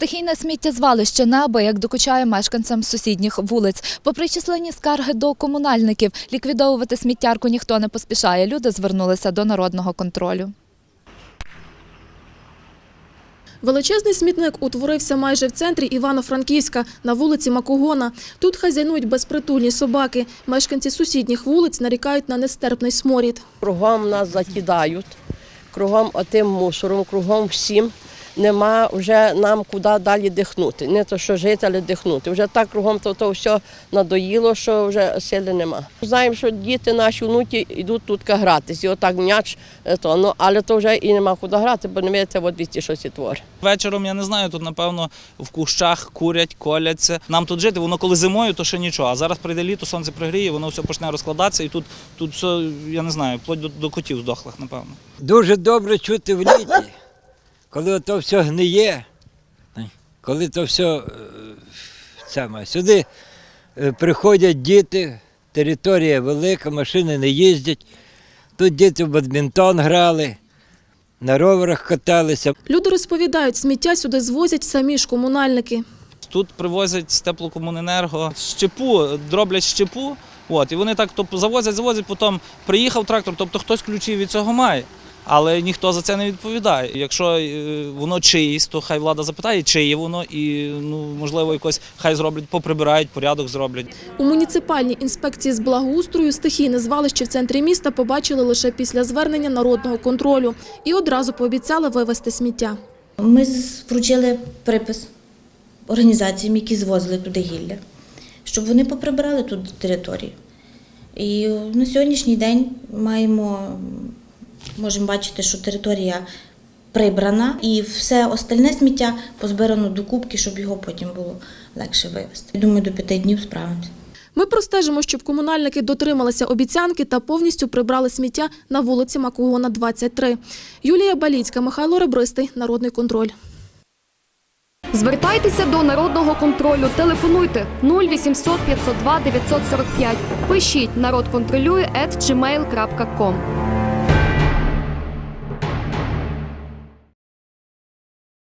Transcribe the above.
Стихійне сміттєзвалище неабияк докучає мешканцям сусідніх вулиць. Попри численні скарги до комунальників, ліквідовувати сміттярку ніхто не поспішає. Люди звернулися до народного контролю. Величезний смітник утворився майже в центрі Івано-Франківська на вулиці Макогона. Тут хазяйнують безпритульні собаки. Мешканці сусідніх вулиць нарікають на нестерпний сморід. Кругом нас закидають, кругом отим мусором, кругом всім. Нема вже нам куди далі дихнути. Не то, що жити, але дихнути. Вже так кругом то, то все надоїло, що вже сили нема. Знаємо, що діти наші внуки йдуть тут гратись, і отак м'яч, е, то, ну, але то вже і нема куди грати, бо не віється, от вісті щось і творить. Вечором я не знаю, тут напевно в кущах курять, коляться. Нам тут жити, воно коли зимою, то ще нічого. А зараз прийде літо, сонце пригріє, воно все почне розкладатися, і тут, тут все, я не знаю, вплоть до, до котів здохлих, напевно. Дуже добре чути в літі, коли то все гниє, коли то все е, саме. Сюди е, приходять діти, територія велика, машини не їздять. Тут діти в бадмінтон грали, на роверах каталися. Люди розповідають, сміття сюди звозять самі ж комунальники. Тут привозять з теплокомуненерго щепу, дроблять щепу. От, і вони так тобто, завозять, завозять, потім приїхав трактор, тобто хтось ключі від цього має. Але ніхто за це не відповідає. Якщо е, воно чиїсь, то хай влада запитає, чиє воно, і ну можливо якось хай зроблять, поприбирають, порядок зроблять. У муніципальній інспекції з благоустрою стихійне звалище в центрі міста побачили лише після звернення народного контролю і одразу пообіцяли вивезти сміття. Ми вручили припис організаціям, які звозили туди гілля, щоб вони поприбирали тут територію. І на сьогоднішній день маємо, можемо бачити, що територія прибрана і все остальне сміття позбирано до кубки, щоб його потім було легше вивезти. Думаю, до п'яти днів справимося. Ми простежимо, щоб комунальники дотрималися обіцянки та повністю прибрали сміття на вулиці Макогона, 23. Юлія Баліцька, Михайло Ребристий, Народний контроль. Звертайтеся до народного контролю. Телефонуйте 0800 502 945. Пишіть народ контролює.